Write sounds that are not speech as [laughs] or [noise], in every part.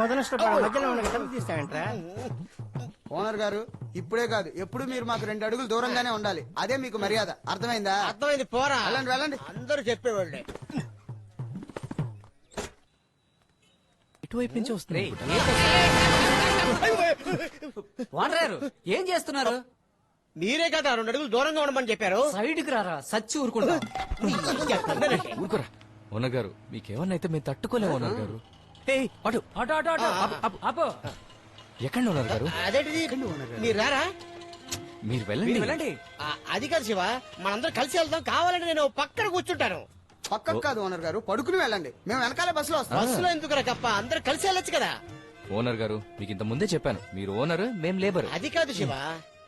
మొదలు మధ్యలో ఉన్న తీస్తాయంట్రా? ఓనర్ గారు ఇప్పుడే కాదు. ఎప్పుడు మీరు మాకు రెండు అడుగులు దూరంగానే ఉండాలి. అదే మీకు మర్యాద. అర్థమైందా? అర్థమైంది పోరా. వెళ్ళండి వెళ్ళండి. అందరూ చెప్పేవాళ్ళే. ఇటువైపు నుంచి వస్తుంది వానరారు ఏం చేస్తున్నారు? మీరే కదా రెండు అడుగులు దూరంగా ఉండమని చెప్పారు. సైడ్కి రారా సచ్చి ఊరుకుంటా. ఊరుకోరా. ఓనర్ గారు మీకేమన్నా అయితే మేము తట్టుకోలేము ఓనర్ గారు. ఏయ్, అటు ఆపు ఎక్కడ ఓనర్ గారు? అదేంటిది? మీరు రారా? మీరు వెళ్ళండి. వెళ్ళండి. ఆ, అది కాదు శివ మనందరం కలిసి వెళ్దాం. కావాలంటే నేను పక్కన కూర్చుంటాను. పక్కకు కాదు ఓనర్ గారు పడుకుని వెళ్ళండి. మేము వెనకాలే బస్సులో వస్తాం. బస్సులో ఎందుకు కప్ప? అందరూ కలిసి వెళ్ళొచ్చు కదా. ఓనర్ గారు మీకు ఇంత ముందే చెప్పాను. మీరు ఓనర్ మేం లేబర్. అది కాదు శివ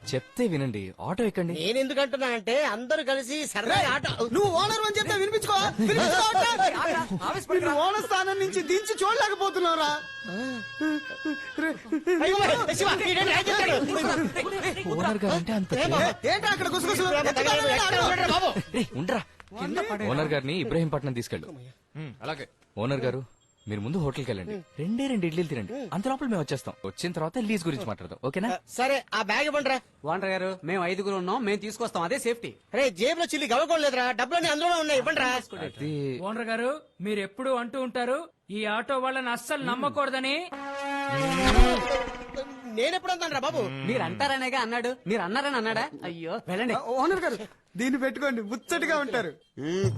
చెప్తే వినండి. ఆటో ఎక్కండి. నేను ఎందుకు అంటున్నానంటే అందరూ కలిసి సరదాగా ఆట. నువ్వు ఓనర్ అని చెప్తే వినిపించుకో. అంటే. [laughs] ఓనర్ స్థానం నుంచి దించి చూడలేకపోతున్నారా? ఓనర్ గారు అంటే అంత ఏంటి అక్కడ ఉండ్రా ఓనర్ గారిని ఇబ్రహీంపట్నం తీసుకెళ్ళు. అలాగే. ఓనర్ గారు మీరు ముందు హోటల్కి వెళ్ళండి రెండే రెండు ఇడ్లీలు తినండి. అంత లోపల మేము వచ్చేస్తాం. వచ్చిన తర్వాత లీజ్ గురించి మాట్లాడదాం. ఓకేనా? సరే ఆ బ్యాగ్ ఇవ్వండిరా. వానర్ గారు మేము ఐదుగురు ఉన్నాం మేము తీసుకొస్తాం అదే సేఫ్టీ. రే జేబులో చిల్లి గవ్వకోలేదురా. డబ్బులన్నీ అందులో ఉన్నాయి ఇవ్వండిరా. అది ఓనర్ గారు మీరు ఎప్పుడు అంటూ ఉంటారు ఈ ఆటో వాళ్ళని అస్సలు నమ్మకూడదని? నేను ఎప్పుడు అంటాను బాబు? మీరు అంటారనేగా అన్నాడు. మీరు అన్నారని అన్నాడా? అయ్యో వెళ్ళండి. ఓనర్ గారు దీన్ని పెట్టుకోండి. ముచ్చటగా ఉంటారు.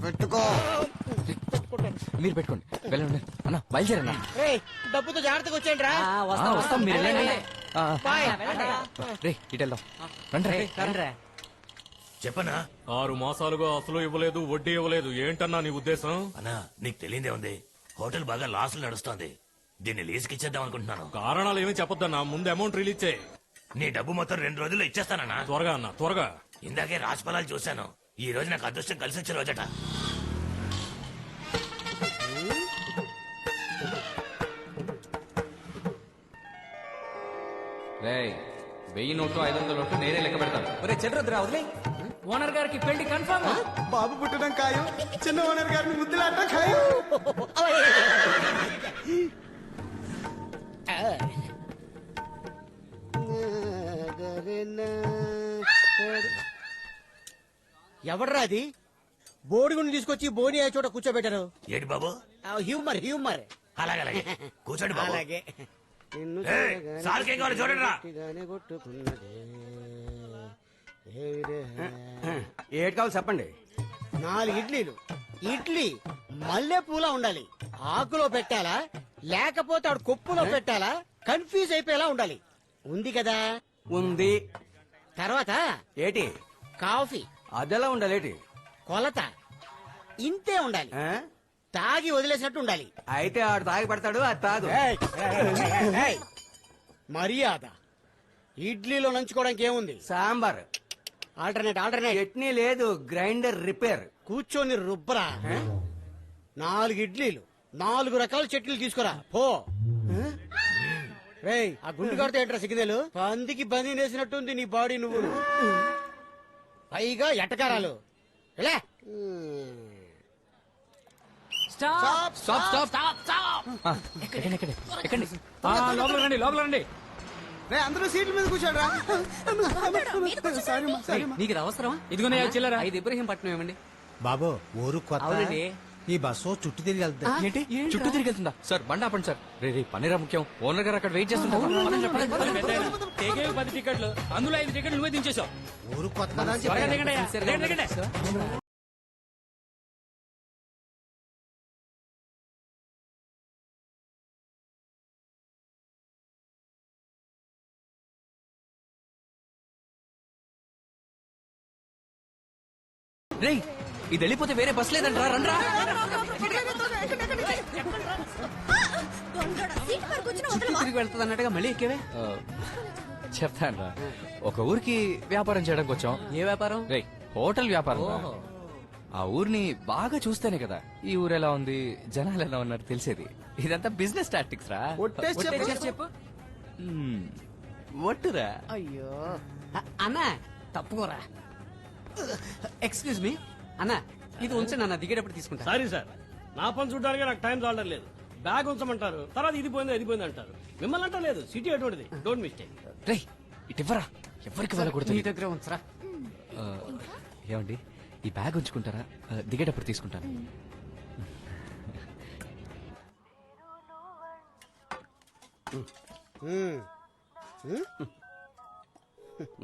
పెట్టుకో. మీరు పెట్టుకోండి. వెళ్ళండి. అన్న బయలుదేరన్నా. రే డబ్బుతో జాగ్రత్తగా వచ్చేయండి రా ఆ, వస్తాం వస్తాం. మీరు వెళ్ళండి ఆ, ఆ. బాయ్. రే ఇటు వెళ్దాం. రండి. రే. రండిరా. చెప్పనా? ఆరు మాసాలుగా అసలు ఇవ్వలేదు వడ్డీ ఇవ్వలేదు. ఏంటన్నా నీ ఉద్దేశం? అన్నా నీకు తెలియదే ఉంది. హోటల్ బాగా లాస్ నడుస్తోంది. దీన్ని లీజుకి ఇచ్చేద్దాం అనుకుంటున్నాను. కారణాలు ఏమీ చెప్పొద్దన్నా. ముందు అమౌంట్ రిలీజ్ చేయి. నీ డబ్బు మొత్తం రెండు రోజుల్లో ఇచ్చేస్తానన్నా. త్వరగా అన్న త్వరగా. ఇందాకే రాజఫలాలు చూశాను. ఈ రోజు నాకు అదృష్టం కలిసి వచ్చే రోజట. వెయ్యి నోట్లు ఐదు వందల నోట్లు నేనే లెక్క పెడతాను. ఒరే చెడ్రొద్దురా వదిలే. ఓనర్ గారికి పెళ్ళి కన్ఫర్మ్ బాబు పుట్టడం ఖాయం చిన్న ఓనర్ గారిని ముద్దులాడటం ఖాయం. ఎవడ్రా అది? బోడిగుండు తీసుకొచ్చి బోని అయ్యే చోట కూర్చోబెట్టారు. ఏంటి బాబు? ఆ, హ్యూమర్ హ్యూమర్ అలాగే అలాగే. కూర్చోండి బాబు. అలాగే. నిన్ను ఏయ్, చూడగానే సార్కి ఏం కావాలో చూడండి రా. ఏడే. ఏటి కావాలి చెప్పండి? నాలుగు ఇడ్లీలు. ఇడ్లీ మల్లె పూల ఉండాలి. ఆకులో పెట్టాలా? లేకపోతే ఆడు కొప్పులో పెట్టాలా? కన్ఫ్యూజ్ అయిపోయేలా ఉండాలి. ఉంది కదా? ఉంది. తర్వాత ఏటి? కాఫీ. అదెలా ఉండాలేటి కొలత. ఇంతే ఉండాలి. తాగి వదిలేసినట్టు ఉండాలి. అయితే ఆడు తాగి పెడతాడు అది తాగు. ఏయ్, ఏయ్, ఏయ్. మర్యాద. ఇడ్లీలో నంచుకోవడానికి ఏముంది? సాంబార్. Alternate alternate. చట్నీ లేదు గ్రైండర్ రిపేర్. కూర్చొని రుబ్బరా? నాలుగు ఇడ్లీలు నాలుగు రకాల చట్నీలు తీసుకురా. పో. రేయ్ ఆ గుండు కడితే ఏంట్రా సిగ్నల్ పందికి బంది వేసినట్టుంది నీ బాడీ నువ్వు. పైగా ఎటకారాలు. ఎలా స్టాప్ స్టాప్ స్టాప్ ఆ, ఎక్కండి ఎక్కండి ఎక్కండి. లోపల రండి లోపల రండి. రే అందరూ సీట్ల మీద కూర్చోండి రా. సారీ నీకు ఇది అవసరమా? ఇదిగోనే చిల్లర. ఐదు ఇబ్రహీంపట్నం ఇవ్వండి బాబు ఊరు కొత్త. అవునండి. ఈ బస్సు చుట్టూ తిరిగి వెళ్తుంది. ఏంటి? చుట్టూ తిరిగి వెళ్తుందా? సార్ బండి ఆపండి సార్. రే రే పనిరా ముఖ్యం. ఓనర్ గారు అక్కడ వెయిట్ చేస్తుంటారు. పది టికెట్లు. అందులో ఐదు టికెట్లు నువ్వే దించేసావు ఊరు కొత్త రేయ్ ఇది వెళ్ళిపోతే వేరే బస్ లేదంట్రా రండ్రా. తిరిగి వెళ్తుంది అన్నట్టుగా మళ్ళీ ఎక్కేవే? ఆ, చెప్తానురా. ఒక ఊరికి వ్యాపారం చేయడానికి వచ్చాం. ఏ వ్యాపారం? రే హోటల్ వ్యాపారం రా. ఆ ఊరిని బాగా చూస్తేనే కదా ఈ ఊరు ఎలా ఉంది జనాలు ఎలా ఉన్నారు తెలిసేది. ఇదంతా బిజినెస్ టాక్టిక్స్ రా. ఒట్టేసి చెప్పు. ఒట్టేసి చెప్పు. మ్మ్. ఒట్టురా. అయ్యో. అ- అన్న తప్పుకోరా. Excuse me. అన్న ఇది ఉంచండి అన్న దిగేటప్పుడు తీసుకుంటా. Sorry sir. నా పని చూడడానికి నాకు టైం చాలడం లేదు. బ్యాగ్ ఉంచమంటారు తర్వాత ఇది పోయింది అది పోయింది అంటారు. మిమ్మల్ని అంటా లేదు సిటీ అటువంటిది. డోంట్ మిస్టేక్ రేయ్ ఇటు ఇవ్వరా? ఎవరికి వెళ్ళకూడదు నీ దగ్గర ఉంచరా? ఏమండి ఈ బ్యాగ్ ఉంచుకుంటారా? దిగేటప్పుడు తీసుకుంటాను.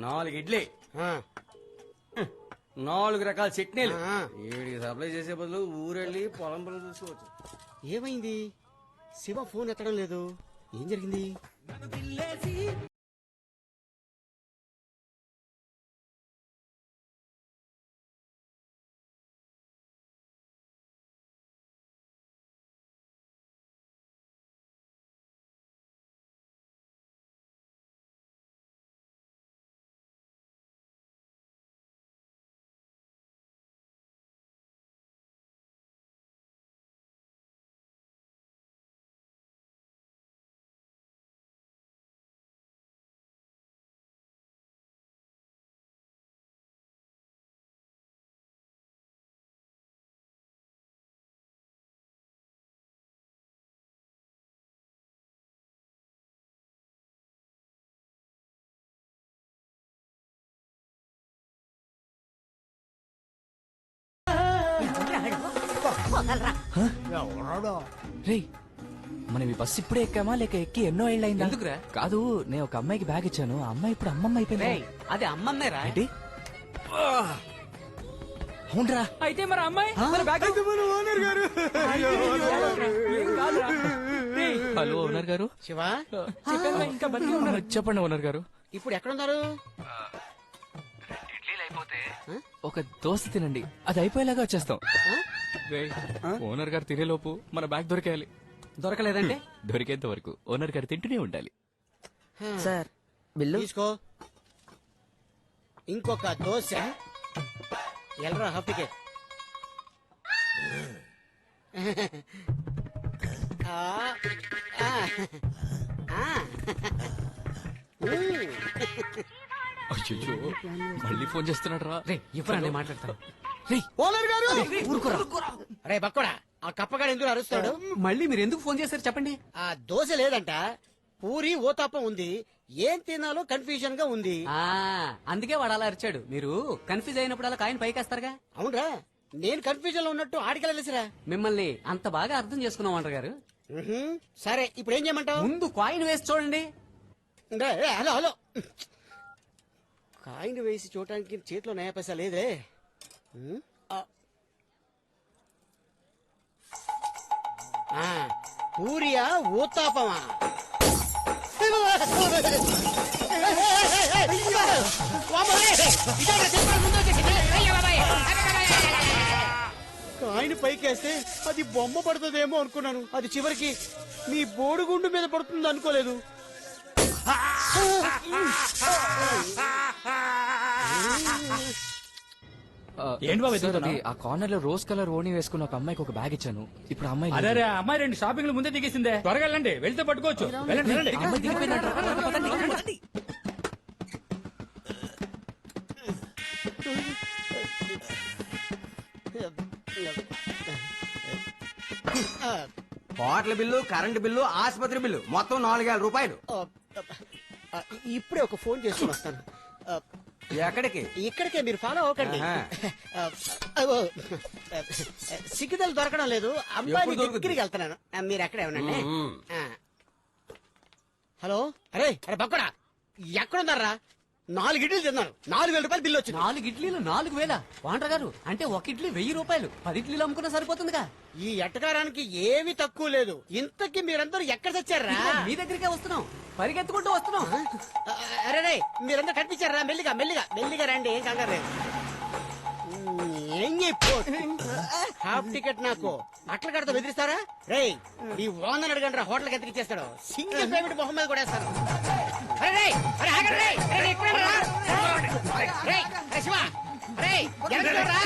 నాలుగు ఇడ్లీ. నాలుగు రకాల చట్నీలు. ఏడికి సప్లై చేసే బదులు ఊరెళ్ళి పొలం పనులు చూసుకోవచ్చు. ఏమైంది? శివ ఫోన్ ఎత్తడం లేదు. ఏం జరిగింది? రేయ్ మనం ఈ బస్సు ఇప్పుడే ఎక్కామా లేక ఎక్కి ఎన్నో ఏళ్ళు అయిందా ఎందుకురా? కాదు నేను ఒక అమ్మాయికి బ్యాగ్ ఇచ్చాను. ఆ అమ్మాయి ఇప్పుడు అమ్మమ్మ అయిపోయింది. రేయ్ అది అమ్మన్నేరా ఏంటి? అవునరా. అయితే మరి అమ్మాయి? హలో ఓనర్ గారు. శివ? ఇంకా బతికి ఉన్నారు. చెప్పండి ఓనర్ గారు. ఇప్పుడు ఎక్కడున్నారు? ఒక దోశ తినండి. అది అయిపోయేలాగా వచ్చేస్తాం. ఓనర్ గారు తినేలోపు మన బ్యాగ్ దొరికేయాలి. దొరకలేదంటే? [laughs] దొరికేంత వరకు ఓనర్ గారు తింటూనే ఉండాలి. Sir bill? తీసుకో. ఇంకొక దోశ. ఎల్రా హాఫ్ టికెట్ ఆ, ఆ, ఆ. మ్మ్. అయ్యో మళ్ళీ ఫోన్ చేస్తున్నాడు రా రే ఇవ్వరా నేను మాట్లాడతాను. రేయ్ ఓనర్ గారు! రే బక్కడా ఆ కప్పగాడు ఎందుకు అరుస్తాడు? మళ్ళీ మీరు ఎందుకు ఫోన్ చేశారు చెప్పండి. ఆ దోశ లేదంట. పూరి ఓతాపం ఉంది. ఏం తినాలో కన్ఫ్యూజన్గా ఉంది. ఆ అందుకే వాడు అలా అరిచాడు. మీరు కన్ఫ్యూజ్ అయినప్పుడు అలా కాయని పైకేస్తారుగా? అవునరా. నేను కన్ఫ్యూజన్లో ఉన్నట్టు ఆడికెళ్ళలేసిరా మిమ్మల్ని అంత బాగా అర్థం చేసుకున్నాం అంటారు గారు. సరే ఇప్పుడు ఏం చేయమంటావు? ముందు కాయిన్ వేసి చూడండి. రే, రే, హలో హలో. కాయిన్ వేసి చూడటానికి చేతిలో నయా పైసా లేదే పూరియా ఊతాపమా? కాయిన్ పైకేస్తే అది బొమ్మ పడుతుందేమో అనుకున్నాను. అది చివరికి మీ బోడుగుండు మీద పడుతుంది అనుకోలేదు ఆ, ఏంటి బాబు సార్? అది ఆ కార్నర్లో రోజ్ కలర్ ఓణి వేసుకున్న ఒక అమ్మాయికి ఒక బ్యాగ్ ఇచ్చాను ఇప్పుడు ఆ అమ్మాయి లేదు. అదే అమ్మాయి రెండు షాపింగ్లు ముందే దిగేసిందే త్వరగా వెళ్ళండి వెళ్తే పట్టుకోవచ్చు వెళ్ళండి వెళ్ళండి ఆ అమ్మాయి దిగిపోయిందంట. పదండి, పదండి, పదండి. హోటల్ బిల్లు కరెంట్ బిల్లు ఆసుపత్రి బిల్లు మొత్తం నాలుగేల రూపాయలు ఇప్పుడే ఒక ఫోన్ చేసుకుని వస్తాను ఎక్కడికి? ఇక్కడికే మీరు ఫాలో అవ్వకండి. సిగ్గుదలు దొరకడం లేదు. ఎప్పుడు దొరుకుతుంది? దగ్గరికి వెళ్తున్నాను. ఆ, మీరు ఎక్కడే ఉండండి. మ్మ్. ఆ. హలో? అరే అరే బక్కడా ఎక్కడున్నారా? నాలుగు ఇడ్లీలు తిన్నాను. నాలుగు వేల రూపాయలు బిల్లు వచ్చింది. నాలుగు ఇడ్లీలు నాలుగు వేల. వాంటర్ గారు అంటే ఒక ఇడ్లీ వెయ్యి రూపాయలు. పది ఇడ్లీలు అమ్ముకున్నా సరిపోతుందిగా. ఈ ఎట్టకారానికి ఏమీ తక్కువ లేదు. ఇంతకీ మీరందరూ ఎక్కడ తెచ్చారా? మీ దగ్గరికే వస్తున్నాం. పరిగెత్తుకుంటూ వస్తున్నాం. అరే రే మీరందరూ కనిపించారా? మెల్లిగా మెల్లిగా మెల్లిగా రండి ఏం కంగారు ఏం హాఫ్ టికెట్ నాకు. అట్ల కడతా బెదిరిస్తారా? రేయ్ నీ ఓనర్ అడగండి రా హోటల్కి ఎందుకు ఇచ్చేస్తాడు? సింగిల్ పేమెంట్ మొహం మీద కూడా వేస్తాను రా. శివ రేయ్, వెనక్కి చూడరా.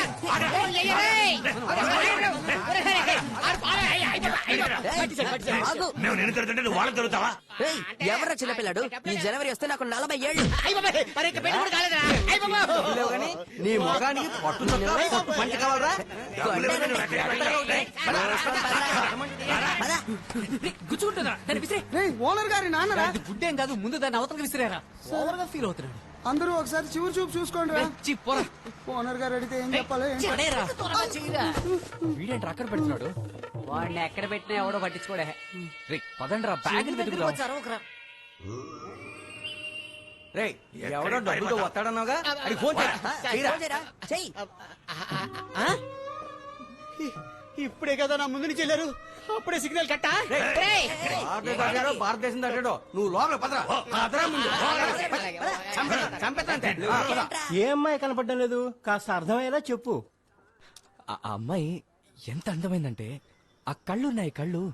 ఫోన్ చెయ్యి, రేయ్. ఒరేయ్, ఆడు పావే, అయ్, అయ్ బాబా, మేము నేను తిరుగుతుంటే నువ్వు తిరుగుతావా ఎవరా చిన్నపిల్లాడు ఈ జనవరి వస్తే నాకు నలభై ఏళ్ళు. అయ్ బాబా, మరి ఇంకా పెళ్ళి కూడా కాలేదురా. అయ్ బాబా. నీ ముఖానికి పట్టు పంచ కావాలరా? డబ్బులు ఇవ్వకుండా నువ్వు ఎక్కడికి వెళ్తావు? రేయ్, గుచ్చుకుంటుందా దాన్ని విసిరే. రేయ్, ఓనర్ గారి నాన్నరా? అది గుడ్డేం కాదు ముందు దాన్ని అవతలకి విసిరేరా? ఓవర్గా ఫీల్ అవుతున్నాడు. అందరూ ఒకసారి చివరి చూపు చూసుకోండి రా. ఓనర్ గారు అడిగితే ఏం చెప్పాలి. వీడేంటి అక్కడ పెడుతున్నాడు వాడిని ఎక్కడ పెట్టినా ఎవడో పట్టించుకోడే రే పదండి రా బ్యాగ్ రే ఎవడో డబ్బుతో వస్తాడన్నావుగా అది ఫోన్ చెయ్యి ఆ? ఇ- ఇప్పుడే కదా నా ముందు నుంచి వెళ్ళారు. అప్పుడే సిగ్నల్ కట్టా. రేయ్. భారతదేశం దాటాడో నువ్వు లోపల పదరా. పదరా ముందు చంపేస్తా ఏ అమ్మాయి కనపడడం లేదు? కాస్త అర్థమయ్యేలా చెప్పు. ఆ అమ్మాయి ఎంత అందమైందంటే ఆ కళ్ళు ఉన్నాయి కళ్ళు.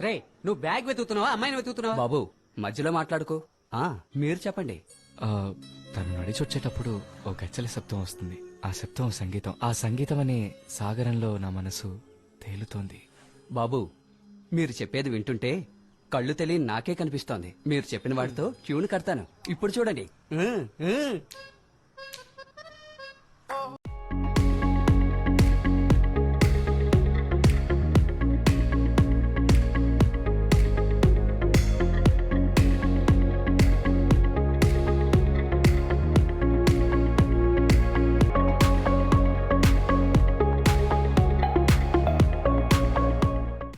రే నువ్వు బ్యాగ్ వెతుకుతున్నావా? అమ్మాయిని వెతుకుతున్నావా? బాబు మధ్యలో మాట్లాడుకో. ఆ మీరు చెప్పండి. ఆ, తను నడిచి వచ్చేటప్పుడు ఓ గచ్చల శబ్దం వస్తుంది. ఆ శబ్దం సంగీతం. ఆ సంగీతం అనే సాగరంలో నా మనసు తేలుతోంది. బాబు మీరు చెప్పేది వింటుంటే కళ్ళు తెలియని నాకే కనిపిస్తోంది. మీరు చెప్పిన వాటితో ట్యూన్ కడతాను. ఇప్పుడు చూడండి.